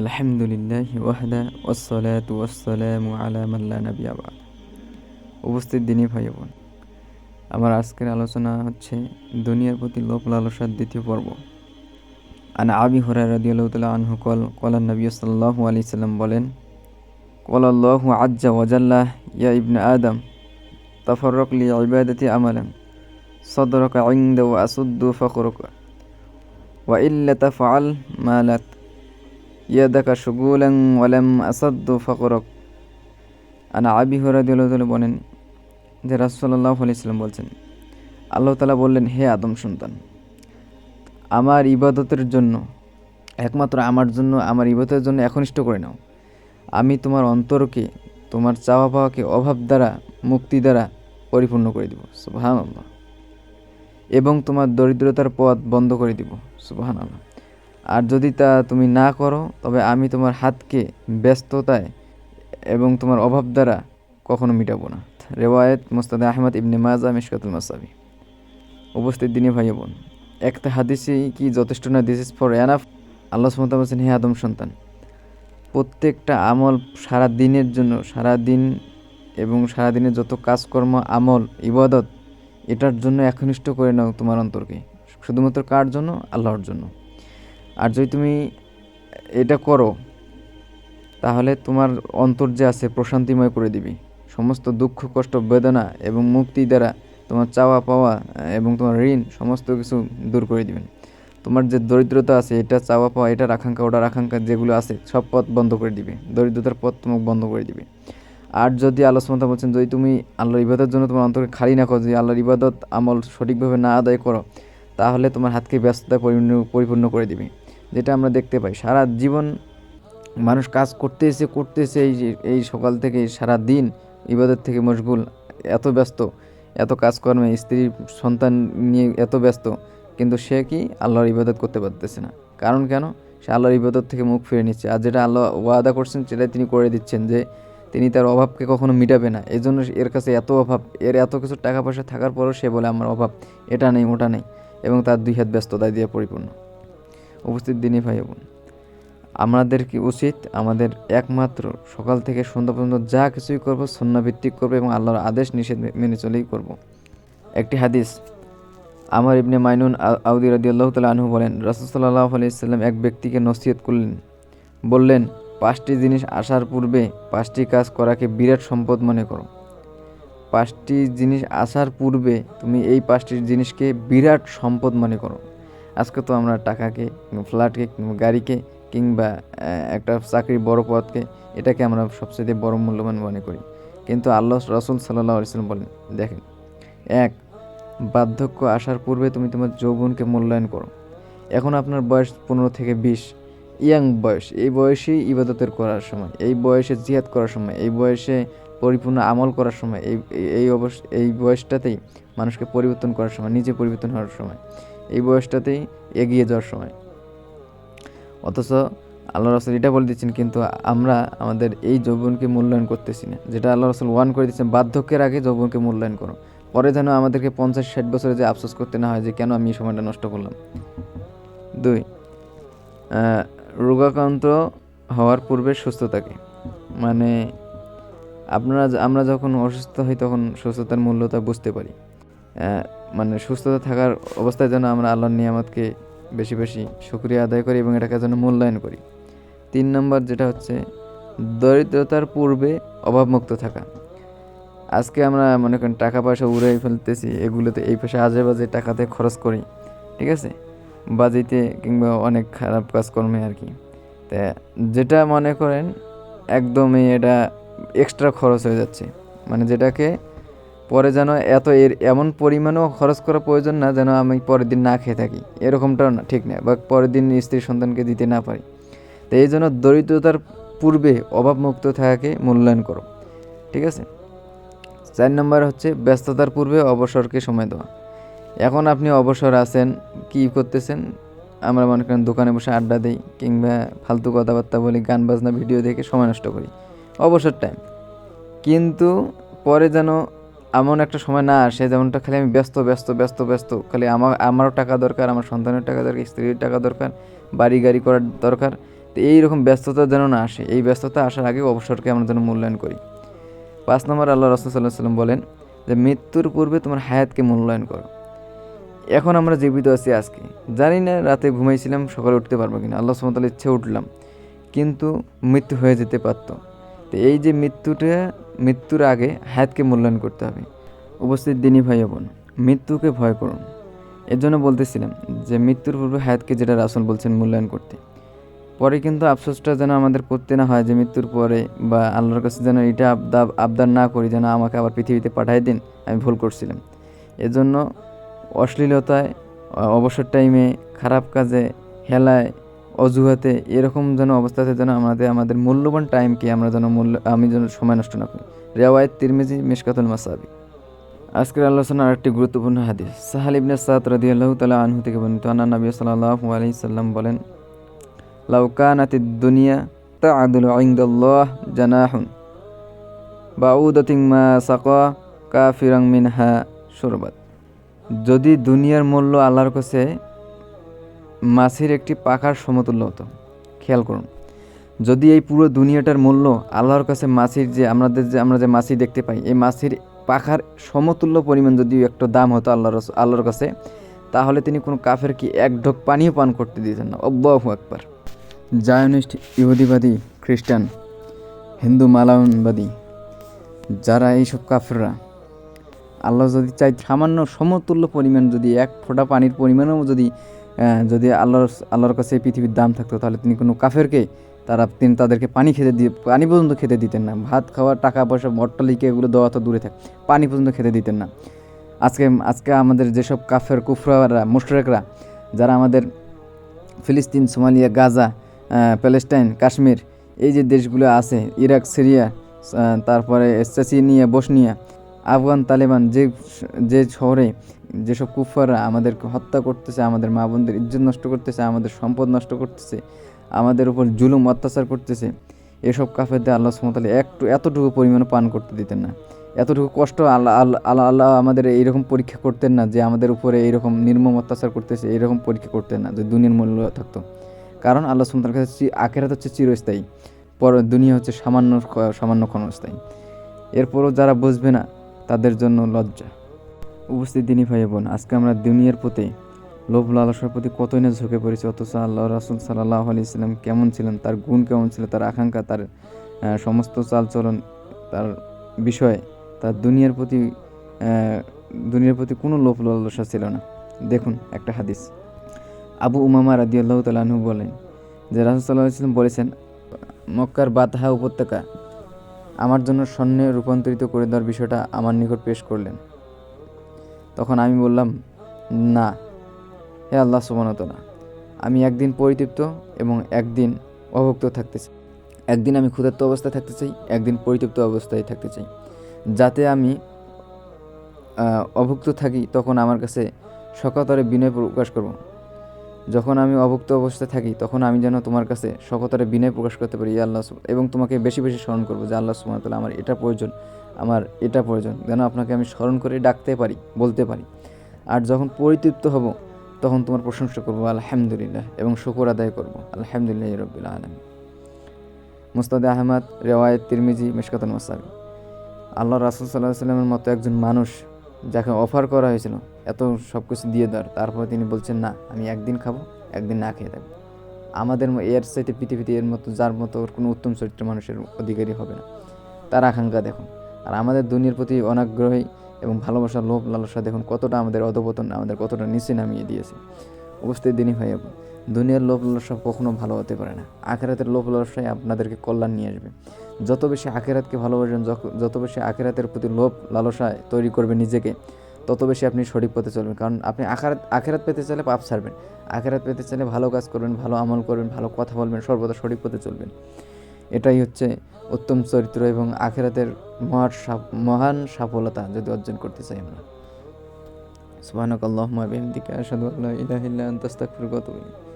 আলহামদুলিল্লাহ ওয়াহদা ওসলাত ওয়াসালাম আলা মাল্লা নবী আবাদ উপস্থিত দিনই ভাই বোন আমার আজকের আলোচনা হচ্ছে দুনিয়ার প্রতি লোক লালসার দ্বিতীয় পর্ব আন আবি হরাই রাদিয়াল্লাহু তাআলা আনহু কল কলান নবী সাল্লাল্লাহু আলাইহি সাল্লাম বলেন قال الله عز وجل يا ابن آدم تفرق لعبادتي عملا صدرك عند وأسد فقرك وإلا تفعل مالت ইয়াদাকা সুগুলাং ওয়ালাম আসাদ্দু ফকরক আনা আবি হরাদিউল্লাহ বলেন যে রাসুল্লাহ আলাইসাল্লাম বলছেন, আল্লাহ তালা বললেন, হে আদম সন্তান, আমার ইবাদতের জন্য, একমাত্র আমার জন্য, আমার ইবাদতের জন্য একনিষ্ঠ করে নাও। আমি তোমার অন্তরকে, তোমার চাওয়া পাওয়াকে অভাব দ্বারা, মুক্তি দ্বারা পরিপূর্ণ করে দিব। সুবাহান আল্লাহ এবং তোমার দরিদ্রতার পথ বন্ধ করে দিব। সুবাহান আল্লাহ আর যদি তা তুমি না করো, তবে আমি তোমার হাতকে ব্যস্ততায় এবং তোমার অভাব দ্বারা কখনো মিটাবো না। রেওয়ায়ত মোস্তাদ আহমদ ইবনে মাজা, মিশকাতুল মাসাবি। উপস্থিত দিনে ভাই বোন, একটা হাদিসে কি যথেষ্ট না? This is for enough Allah সুমতা বলছেন, হে আদম সন্তান, প্রত্যেকটা আমল সারা দিনের জন্য সারা দিন এবং সারা দিনের যত কাজকর্ম, আমল, ইবাদত, এটার জন্য একনিষ্ঠ করে নাও তোমার অন্তরকে। শুধুমাত্র কার জন্য? আল্লাহর জন্য। আর যদি তুমি এটা করো, তাহলে তোমার অন্তর যে আছে প্রশান্তিময় করে দিবি। সমস্ত দুঃখ, কষ্ট, বেদনা এবং মুক্তি দ্বারা তোমার চাওয়া পাওয়া এবং তোমার ঋণ সমস্ত কিছু দূর করে দিবেন। তোমার যে দরিদ্রতা আছে, এটা চাওয়া পাওয়া, এটার আকাঙ্ক্ষা, ওটার আকাঙ্ক্ষা যেগুলো আছে, সব পথ বন্ধ করে দিবে। দরিদ্রতার পথ তোমাকে বন্ধ করে দিবে। আর যদি আলোচনা বলছেন, যদি তুমি আল্লাহর ইবাদতের জন্য তোমার অন্তরকে খালি না করো, যদি আল্লাহর ইবাদত আমল সঠিকভাবে না আদায় করো, তাহলে তোমার হাতকে ব্যস্ততা পরিপূর্ণ করে দিবে। যেটা আমরা দেখতে পাই। সারা জীবন মানুষ কাজ করতে করতেছে করতেছে, এই এই সকাল থেকে সারা দিন ইবাদত থেকে মশগুল, এত ব্যস্ত, এত কাজকর্মে স্ত্রী, সন্তান নিয়ে এত ব্যস্ত, কিন্তু সে কি আল্লাহর ইবাদত করতে পারতেছে না। কারণ কেন? সে আল্লাহর ইবাদত থেকে মুখ ফিরে নিচ্ছে। আর যেটা আল্লাহ ওয়াদা করছেন, সেটাই তিনি করে দিচ্ছেন যে, তিনি তার অভাবকে কখনো মিটাবে না। এই জন্য এর কাছে এত অভাব, এর এত কিছু টাকা পয়সা থাকার পরেও সে বলে, আমার অভাব, এটা নেই ওটা নেই। এবং তার দুই হাত ব্যস্ততায় দিয়ে পরিপূর্ণ। উপস্থিত দিনই ভাই বোন। আমাদের কি উচিত? আমাদের একমাত্র সকাল থেকে সন্ধ্যা পর্যন্ত যা কিছুই করব সন্ন্যাভিত্তিক করব এবং আল্লাহর আদেশ নিষেধ মেনে চলেই করব। একটি হাদিস, আমার ইবনে মাইনুন আউদি রদি আল্লাহ তালা আনহু বলেন রসদাল্লাহ আলাইসাল্লাম এক ব্যক্তিকে নসিহত করলেন। বললেন, পাঁচটি জিনিস আসার পূর্বে পাঁচটি কাজ করাকে বিরাট সম্পদ মনে করো। পাঁচটি জিনিস আসার পূর্বে তুমি এই পাঁচটি জিনিসকে বিরাট সম্পদ মনে করো। আজকে তো আমরা টাকাকে ফ্ল্যাটকে কিংবা গাড়িকে কিংবা একটা চাকরির বড় পথকে এটাকে আমরা সবচেয়ে বড় মূল্যবান মনে করি। কিন্তু আল্লাহ রসুল সাল্লাহ ইসলাম বলেন, দেখেন, এক, বার্ধক্য আসার পূর্বে তুমি তোমার যৌবনকে মূল্যায়ন করো। এখন আপনার বয়স পনেরো থেকে বিশ। ইয়াং বয়স, এই বয়সেই ইবাদতের করার সময়, এই বয়সে জিহাদ করার সময়, এই বয়সে পরিপূর্ণ আমল করার সময়, এই এই অবস, এই বয়সটাতেই মানুষকে পরিবর্তন করার সময়, নিজে পরিবর্তন হওয়ার সময়। এই বয়সটাতেই এগিয়ে যাওয়ার সময়। অথচ আল্লাহ রসুল এটা বলে দিচ্ছেন, কিন্তু আমরা আমাদের এই যৌবনকে মূল্যায়ন করতেছি না। যেটা আল্লাহ রসুল ওয়ান করে দিচ্ছেন, বার্ধক্যের আগে যৌবনকে মূল্যায়ন করো। পরে যেন আমাদেরকে পঞ্চাশ, ষাট বছরে যে আফসোস করতে না হয় যে, কেন আমি এই সময়টা নষ্ট করলাম? দুই রোগাক্রান্ত হওয়ার পূর্বে সুস্থ থাকে মানে আপনারা, আমরা যখন অসুস্থ হই, তখন সুস্থতার মূল্যতা বুঝতে পারি। মানে সুস্থতা থাকার অবস্থায় যেন আমরা আল্লাহর নিয়ামতকে বেশি বেশি সুক্রিয়া আদায় করি এবং এটাকে যেন মূল্যায়ন করি। তিন নম্বর যেটা হচ্ছে, দরিদ্রতার পূর্বে অভাবমুক্ত থাকা। আজকে আমরা মনে করেন টাকা পয়সা উড়ে ফেলতেছি এগুলোতে এই পয়সা আজে বাজে টাকাতে খরচ করি, ঠিক আছে? বাজিতে কিংবা অনেক খারাপ কাজকর্মে আর কি। তা যেটা মনে করেন, একদমই এটা এক্সট্রা খরচ হয়ে যাচ্ছে। মানে যেটাকে পরে যেন এত এর এমন পরিমাণও খরচ করা প্রয়োজন না যেন আমি পরের দিন না খেয়ে থাকি। এরকমটাও না, ঠিক না, বা পরের দিন স্ত্রী সন্তানকে দিতে না পারি। তো এই জন্য দরিদ্রতার পূর্বে অভাবমুক্ত থাকাকে মূল্যায়ন করো, ঠিক আছে? চার নম্বর হচ্ছে ব্যস্ততার পূর্বে অবসরকে সময় দেওয়া। এখন আপনি অবসর আছেন, কি করতেছেন? আমরা মনে করেন দোকানে বসে আড্ডা দিই, কিংবা ফালতু কথাবার্তা বলি, গান বাজনা, ভিডিও দেখে সময় নষ্ট করি। অবসর টাইম কিন্তু পরে যেন এমন একটা সময় না আসে যেমনটা খালি আমি ব্যস্ত ব্যস্ত ব্যস্ত ব্যস্ত। খালি আমার, আমারও টাকা দরকার, আমার সন্তানের টাকা দরকার, স্ত্রীর টাকা দরকার, বাড়ি গাড়ি করার দরকার। তো এইরকম ব্যস্ততা যেন না আসে, এই ব্যস্ততা আসার আগে অবসরকে আমরা যেন মূল্যায়ন করি। পাঁচ নম্বর আল্লাহ রসুল সাল্লাহ সাল্লাম বলেন যে, মৃত্যুর পূর্বে তোমার হায়াতকে মূল্যায়ন করো। এখন আমরা জীবিত আছি আজকে। জানি না রাতে ঘুমাইছিলাম, সকালে উঠতে পারব কিনা। আল্লাহ সুমতাল ইচ্ছে উঠলাম, কিন্তু মৃত্যু হয়ে যেতে পারতো। তো এই যে মৃত্যুটা, মৃত্যুর আগে হায়াতকে মূল্যায়ন করতে হবে। উপস্থিত দিনী ভাই বোন, মৃত্যুকে ভয় করুন। এর জন্য বলতেছিলাম যে মৃত্যুর পূর্বে হায়াতকে যেটা রাসুল বলছেন মূল্যায়ন করতে। পরে কিন্তু আফসোসটা যেন আমাদের করতে না হয়, যে মৃত্যুর পরে বা আল্লাহর কাছে যেন এটা আবদা, আবদার না করি, যেন আমাকে আবার পৃথিবীতে পাঠাই দিন, আমি ভুল করছিলাম। এজন্য অশ্লীলতায় অবসর টাইমে খারাপ কাজে, হেলায় অজুহাতে এরকম যেন অবস্থাতে যেন আমাদের আমাদের মূল্যবান টাইমকে আমরা যেন মূল্য, আমি যেন সময় নষ্ট না করি। রেওয়ায়ত তিরমিজি মিশকাতুল মাসাবি। আজকের আলোচনা আরেকটি গুরুত্বপূর্ণ হাদিস। সাহাল ইবনে সাদ রাদিয়াল্লাহু তাআলা আনহু থেকে বর্ণিত আন্না নবী সাল্লাল্লাহু আলাইহি সাল্লাম বলেন, লাউ কানাতিদ দুনিয়া তাআদুলু ইনদাল্লাহ জানাহুন, বাউদাতিন মা সাকা কাফিরাং মিনহা শুরবাত। যদি দুনিয়ার মূল্য আল্লাহর কাছে মাছের একটি পাখার সমতুল্য হতো। খেয়াল করুন, যদি এই পুরো দুনিয়াটার মূল্য আল্লাহর কাছে মাছির যে আমাদের যে আমরা যে মাছি দেখতে পাই, এই মাছির পাখার সমতুল্য পরিমাণ যদি একটা দাম হতো আল্লাহর আল্লাহর কাছে, তাহলে তিনি কোনো কাফের কি এক ঢোক পানিও পান করতে দিতেন না। অব্বাহু একবার জায়নিস্ট ইহুদিবাদী খ্রিস্টান, হিন্দু মালায়নবাদী যারা এইসব কাফেররা, আল্লাহ যদি চাই সামান্য সমতুল্য পরিমাণ যদি এক ফোঁটা পানির পরিমাণও যদি যদি আল্লাহর আল্লাহর কাছে পৃথিবীর দাম থাকতো, তাহলে তিনি কোনো কাফেরকে, তারা, তিনি তাদেরকে পানি খেতে দিয়ে পানি পর্যন্ত খেতে দিতেন না। ভাত খাওয়ার টাকা পয়সা অট্টালিকা এগুলো দেওয়া তো দূরে থাক, পানি পর্যন্ত খেতে দিতেন না। আজকে আজকে আমাদের যেসব কাফের, কুফরারা, মুশরেকরা, যারা আমাদের ফিলিস্তিন, সোমালিয়া, গাজা প্যালেস্টাইন, কাশ্মীর, এই যে দেশগুলো আছে, ইরাক, সিরিয়া তারপরে চেচিনিয়া বসনিয়া আফগান তালেবান যে যে শহরে যেসব কুফাররা আমাদেরকে হত্যা করতেছে, আমাদের মা বোনদের ইজ্জত নষ্ট করতেছে, আমাদের সম্পদ নষ্ট করতেছে, আমাদের উপর জুলুম, অত্যাচার করতেছে, এসব কাফেরদের আল্লাহ সুমতালি একটু, এতটুকু পরিমাণে পান করতে দিতেন না। এতটুকু কষ্ট আল্লাহ আল্লাহ আল্লাহ আমাদের এইরকম পরীক্ষা করতেন না যে আমাদের উপরে এইরকম নির্মম অত্যাচার করতেছে, এইরকম পরীক্ষা করতেন না যে দুনিয়ার মূল্য থাকতো। কারণ আল্লাহ সুমতার কাছে আখেরাত হচ্ছে চিরস্থায়ী। পর দুনিয়া হচ্ছে সামান্য সামান্য ক্ষণস্থায়ী। এরপরও যারা বুঝবে না তাদের জন্য লজ্জা। উপস্থিত দিনী ভাই বোন আজকে আমরা দুনিয়ার প্রতি লোভ লালসার প্রতি কতই না ঝুঁকে পড়েছি, অথচ আল্লাহ রাসুল সাল্লাহ আলি ইসলাম কেমন ছিলেন, তার গুণ কেমন ছিল, তার আকাঙ্ক্ষা, তার সমস্ত চালচলন, তার বিষয়ে, তার দুনিয়ার প্রতি দুনিয়ার প্রতি কোনো লোভ লালসা ছিল না। দেখুন একটা হাদিস। আবু উমামা রাদি আল্লাহ তালাহু বলেন যে রাসুল সাল্লাহ ইসলাম বলেছেন, মক্কার বাতাহা উপত্যকা আমার জন্য স্বর্ণে রূপান্তরিত করে দেওয়ার বিষয়টা আমার নিকট পেশ করলেন। তখন আমি বললাম, না, হে আল্লাহ সুবানতলা আমি একদিন পরিতৃপ্ত এবং একদিন অভুক্ত থাকতে চাই। একদিন আমি ক্ষুধার্ত অবস্থায় থাকতে চাই, একদিন পরিতৃপ্ত অবস্থায় থাকতে চাই। যাতে আমি অভুক্ত থাকি, তখন আমার কাছে সকতরে বিনয় প্রকাশ করব। যখন আমি অভুক্ত অবস্থায় থাকি, তখন আমি যেন তোমার কাছে সকতরে বিনয় প্রকাশ করতে পারি, ইয়া আল্লাহ এবং তোমাকে বেশি বেশি স্মরণ করব যে আল্লাহ সুমতলা আমার এটা প্রয়োজন, আমার এটা প্রয়োজন, যেন আপনাকে আমি স্মরণ করে ডাকতে পারি, বলতে পারি। আর যখন পরিতৃপ্ত হব, তখন তোমার প্রশংসা করব, আলহামদুলিল্লাহ, এবং শুকর আদায় করব, আলহামদুলিল্লাহ রবিল্লা আলম মুস্তাদ আহমদ, রেওয়ায়ত তিরমিজি মিশকাতুল মাসাবি আল্লাহ রাসুল সাল্লাহ সাল্লামের মতো একজন মানুষ যাকে অফার করা হয়েছিল এত সব কিছু দিয়ে দেওয়ার তারপর তিনি বলছেন, না, আমি একদিন খাব, একদিন না খেয়ে থাকব। আমাদের এর সাইতে পৃথিবীতে এর মতো, যার মতো কোনো উত্তম চরিত্র মানুষের অধিকারী হবে না। তার আকাঙ্ক্ষা দেখুন। আর আমাদের দুনিয়ার প্রতি অনাগ্রহী এবং ভালোবাসার লোভ লালসা দেখুন, কতটা আমাদের অধপতন, আমাদের কতটা নিচে নামিয়ে দিয়েছে। উপস্থিত দিনই ভাই দুনিয়ার লোভ লালসা কখনো ভালো হতে পারে না। আখেরাতের লোভ লালসাই আপনাদেরকে কল্যাণ নিয়ে আসবে। যত বেশি আখেরাতকে ভালোবাসবেন যত বেশি আখেরাতের প্রতি লোভ লালসায় তৈরি করবে নিজেকে তত বেশি আপনি সঠিক পথে চলবেন। কারণ আপনি আখারাত, আখেরাত পেতে চাইলে পাপ ছাড়বেন। আখেরাত পেতে চাইলে ভালো কাজ করবেন, ভালো আমল করবেন, ভালো কথা বলবেন, সর্বদা সঠিক পথে চলবেন। এটাই হচ্ছে উত্তম চরিত্র এবং আখেরাতের মহান মহান সফলতা যদি অর্জন করতে চাই আমরা। সুবাহ আল্লাহ বিহামদিকা, আশহাদু আল্লা ইলাহা ইল্লা আনতা